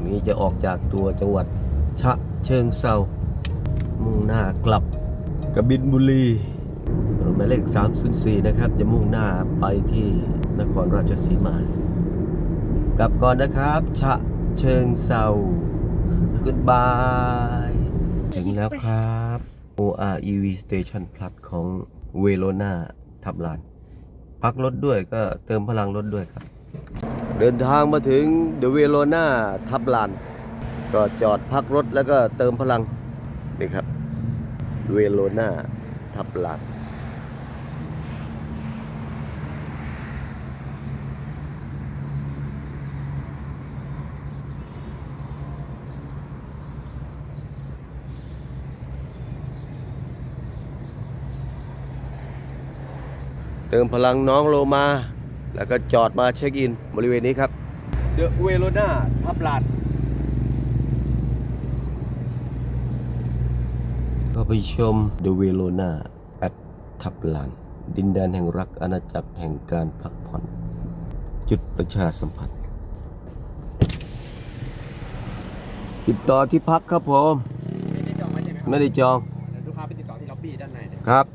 วันนี้จะออกจากตัวจังหวัดฉะเชิงเซามุ่งหน้ากลับกบินบุรีรถหมายเลข 304 นะครับ จะมุ่งหน้าไปที่นครราชสีมากลับก่อนนะครับฉะเชิงเซา Goodbye ถึงแล้วครับ OR EV Station Plus ของเวโรนาทับลาน พักรถด้วยก็เติมพลังรถด้วยครับ เดินทางมาถึงเดอะเวโรนาทับลาน ก็จอดพักรถแล้วก็เติมพลัง นี่ครับเวโรนาทับลานเติมพลังน้องโลมา แล้วก็จอดมาเช็คอินบริเวณนี้ครับเดอะเวโรนาทับลานก็ไปชมเดอะเวโรนาแอดทับลาน ดินแดนแห่งรักอาณาจักรแห่งการพักผ่อน จุดประชาสัมพันธ์ติดต่อที่พักครับผม ไม่ได้จองไว้ใช่ไหมครับไม่ได้จอง เดี๋ยวลูกค้าไปติดต่อที่ล็อบบี้ด้านในเนี่ยครับ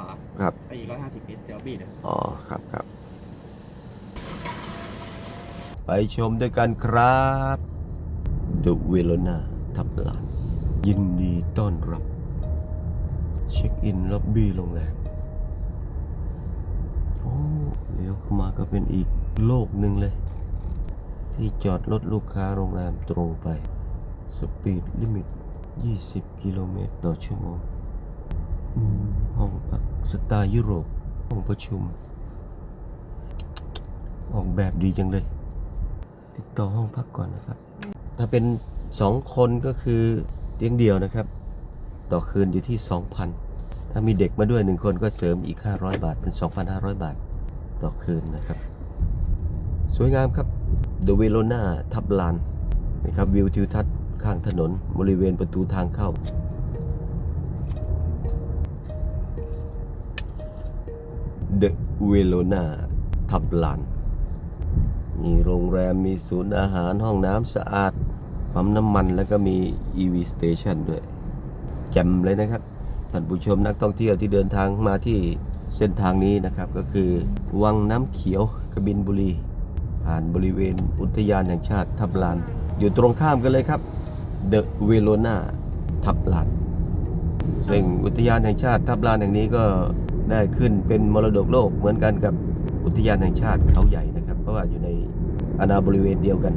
วเลี้ยวขวาครับ ไปอีก150เมตรเจอล็อบบี้นะอ๋อครับครับ ไปชมด้วยกันครับดูเวโรนาทับลาน ยินดีต้อนรับ เช็คอินล็อบบี้โรงแรมโอ้เลี้ยวเข้ามาก็เป็นอีกโลกหนึ่งเลย ที่จอดรถลูกค้าโรงแรมตรงไป สปีดลิมิต 20 กิโลเมตรต่อชั่วโมงอืมห้องพัก สไตล์ยุโรปห้องประชุม ออกแบบดีจังเลย ติดต่อห้องพักก่อนนะครับ ถ้าเป็นสองคนก็คือเตียงเดียวนะครับ ต่อคืนอยู่ที่ 2,000 ถ้ามีเด็กมาด้วยหนึ่งคนก็เสริมอีก 500 บาทเป็น 2,500 บาทต่อคืนนะครับ สวยงามครับ The v e l o n a ทับลานนะครับวิวทิวทัศน์ข้างถนนบริเวณประตูทางเข้า เดอะเวโ o นาทับลาน มีโรงแรมมีศูนย์อาหารห้องน้ำสะอาดปั๊มน้ำมันแล้วก็มี EV Station ด้วยแจ่มเลยนะครับท่านผู้ชมนักท่องเที่ยวที่เดินทางมาที่เส้นทางนี้นะครับ ก็คือวังน้ำเขียวกบินบุรี ผ่านบริเวณอุทยานแห่งชาติทับลาน อยู่ตรงข้ามกันเลยครับเดอะเวโ o นาทับลาน ซึ่งอุทยานแห่งชาติทับลานแห่งนี้ก็ ได้ขึ้นเป็นมรดกโลกเหมือนกันกับอุทยานแห่งชาติเขาใหญ่นะครับ เพราะว่าอยู่ในอาณาบริเวณเดียวกัน